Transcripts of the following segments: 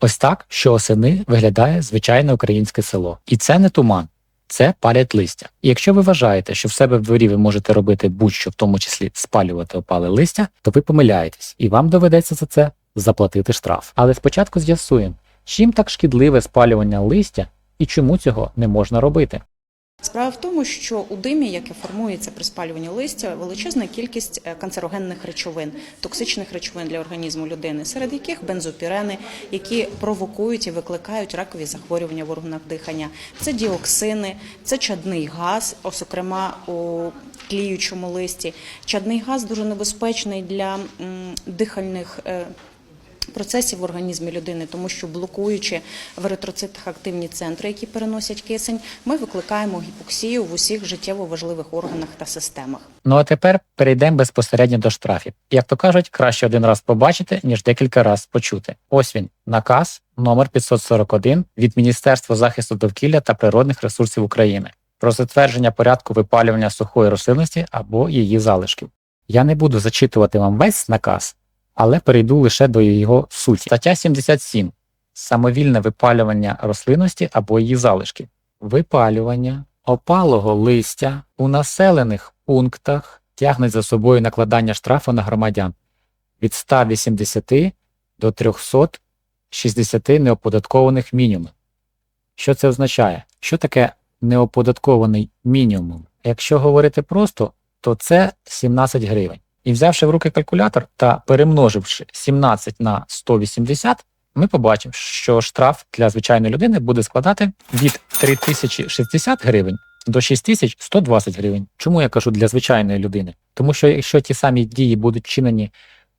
Ось так, що осени виглядає звичайне українське село. І це не туман, це палять листя. І якщо ви вважаєте, що в себе в дворі ви можете робити будь-що, в тому числі спалювати опале листя, то ви помиляєтесь, і вам доведеться за це заплатити штраф. Але спочатку з'ясуємо, чим так шкідливе спалювання листя і чому цього не можна робити. Справа в тому, що у димі, яке формується при спалюванні листя, величезна кількість е, канцерогенних речовин, токсичних речовин для організму людини, серед яких бензопірени, які провокують і викликають ракові захворювання в органах дихання. Це діоксини, це чадний газ, зокрема у тліючому листі. Чадний газ дуже небезпечний для дихальних. Процесів в організмі людини, тому що блокуючи в еритроцитах активні центри, які переносять кисень, ми викликаємо гіпоксію в усіх життєво важливих органах та системах. Ну а тепер перейдемо безпосередньо до штрафів. Як то кажуть, краще один раз побачити, ніж декілька разів почути. Ось він, наказ номер 541 від Міністерства захисту довкілля та природних ресурсів України про затвердження порядку випалювання сухої рослинності або її залишків. Я не буду зачитувати вам весь наказ, але перейду лише до його суті. Стаття 77. Самовільне випалювання рослинності або її залишків. Випалювання опалого листя у населених пунктах тягне за собою накладання штрафу на громадян від 180 до 360 неоподаткованих мінімумів. Що це означає? Що таке неоподаткований мінімум? Якщо говорити просто, то це 17 гривень. І взявши в руки калькулятор та перемноживши 17 на 180, ми побачимо, що штраф для звичайної людини буде складати від 3060 гривень до 6120 гривень. Чому я кажу для звичайної людини? Тому що якщо ті самі дії будуть чинені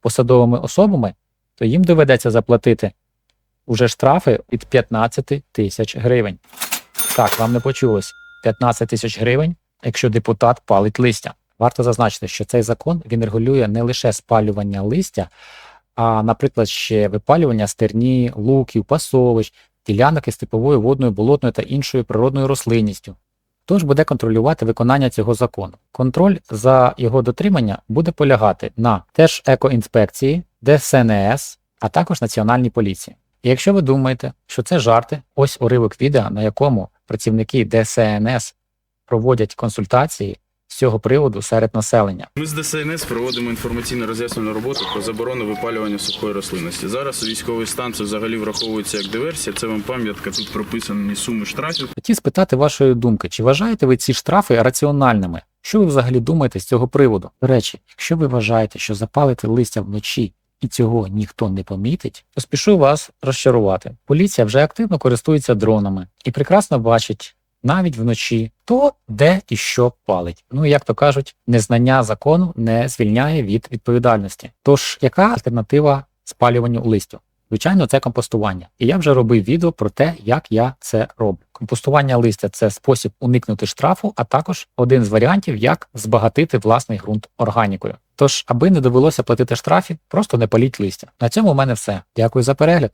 посадовими особами, то їм доведеться заплатити уже штрафи від 15 тисяч гривень. Так, вам не почулось 15 тисяч гривень, якщо депутат палить листя. Варто зазначити, що цей закон він регулює не лише спалювання листя, а, наприклад, ще випалювання стерні, луків, пасовищ, ділянок із типовою водною, болотною та іншою природною рослинністю. Хто ж буде контролювати виконання цього закону? Контроль за його дотримання буде полягати на теж екоінспекції, ДСНС, а також Національній поліції. І якщо ви думаєте, що це жарти, ось уривок відео, на якому працівники ДСНС проводять консультації з цього приводу серед населення. Ми з ДСНС проводимо інформаційно роз'яснену роботу про заборону випалювання сухої рослинності. Зараз у військовий стан це взагалі враховується як диверсія. Це вам пам'ятка. Тут прописані суми штрафів. Хотів спитати вашої думки, чи вважаєте ви ці штрафи раціональними? Що ви взагалі думаєте з цього приводу? До речі, якщо ви вважаєте, що запалити листя вночі і цього ніхто не помітить, то спішу вас розчарувати. Поліція вже активно користується дронами і прекрасно бачить навіть вночі, хто де і що палить. Ну як то кажуть, незнання закону не звільняє від відповідальності. Тож, яка альтернатива спалюванню листю? Звичайно, це компостування. І я вже робив відео про те, як я це роблю. Компостування листя це спосіб уникнути штрафу, а також один з варіантів, як збагатити власний ґрунт органікою. Тож, аби не довелося платити штрафів, просто не паліть листя. На цьому в мене все. Дякую за перегляд.